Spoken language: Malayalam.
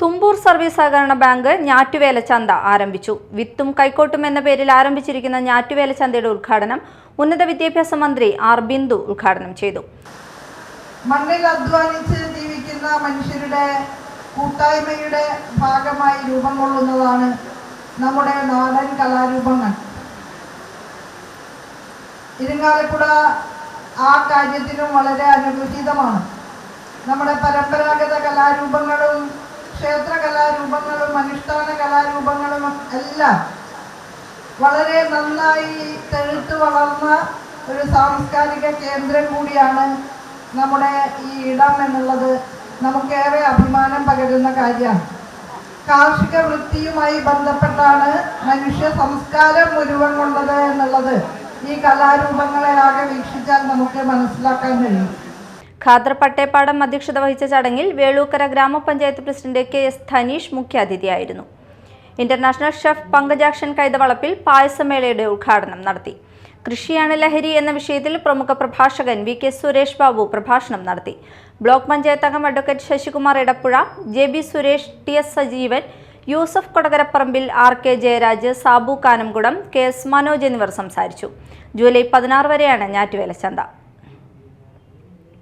തുമ്പൂർ സർവീസ് സഹകരണ ബാങ്ക് ഞാറ്റുവേല ചന്ത ആരംഭിച്ചു. വിത്തും കൈക്കോട്ടും എന്ന പേരിൽ ആരംഭിച്ചിരിക്കുന്ന ഞാറ്റുവേല ചന്തയുടെ ഉദ്ഘാടനം ഉന്നത വിദ്യാഭ്യാസ മന്ത്രി ആർ ബിന്ദു ഉദ്ഘാടനം ചെയ്തു. മണ്ണിൽ അധ്വാനിച്ച് ജീവിക്കുന്ന മനുഷ്യരുടെ കൂട്ടായ്മയുടെ ഭാഗമായി രൂപം കൊള്ളുന്നതാണ് നമ്മുടെ നാടൻ കലാരൂപങ്ങൾ. ഇരിങ്ങാലക്കുട ആ കാര്യത്തിനും വളരെ അനുഗ്രഹീതമാണ് നമ്മുടെ പരമ്പരാഗത കലാരൂപങ്ങളും ക്ഷേത്ര കലാരൂപങ്ങളും അനുഷ്ഠാന കലാരൂപങ്ങളും എല്ലാം വളരെ നന്നായി തെഴുത്തു വളർന്ന ഒരു സാംസ്കാരിക കേന്ദ്രം കൂടിയാണ് നമ്മുടെ ഈ ഇടം എന്നുള്ളത്. നമുക്കേറെ അഭിമാനം പകരുന്ന കാര്യമാണ്. കാർഷിക വൃത്തിയുമായി ബന്ധപ്പെട്ടാണ് മനുഷ്യ സംസ്കാരം മുഴുവൻ കൊണ്ടത് എന്നുള്ളത് ഈ കലാരൂപങ്ങളെ ആകെ വീക്ഷിച്ചാൽ നമുക്ക് മനസ്സിലാക്കാൻ കഴിയും. ഖാദർ പട്ടേപ്പാടം അധ്യക്ഷത വഹിച്ച ചടങ്ങിൽ വേളൂക്കര ഗ്രാമപഞ്ചായത്ത് പ്രസിഡന്റ് കെ എസ് ധനീഷ് മുഖ്യാതിഥിയായിരുന്നു. ഇന്റർനാഷണൽ ഷെഫ് പങ്കജാക്ഷൻ കൈതവളപ്പിൽ പായസമേളയുടെ ഉദ്ഘാടനം നടത്തി. കൃഷിയാണ് ലഹരി എന്ന വിഷയത്തിൽ പ്രമുഖ പ്രഭാഷകൻ വി കെ സുരേഷ് ബാബു പ്രഭാഷണം നടത്തി. ബ്ലോക്ക് പഞ്ചായത്ത് അംഗം advocate Sasikumar Edappuzha J B Suresh T S Sajeevan Yusuf Kodakaraparambil R K Jayaraj Sabu Kanamkudam K S Manoj എന്നിവർ സംസാരിച്ചു. ജൂലൈ പതിനാറ് വരെയാണ് ഞാറ്റുവേല ചന്ത.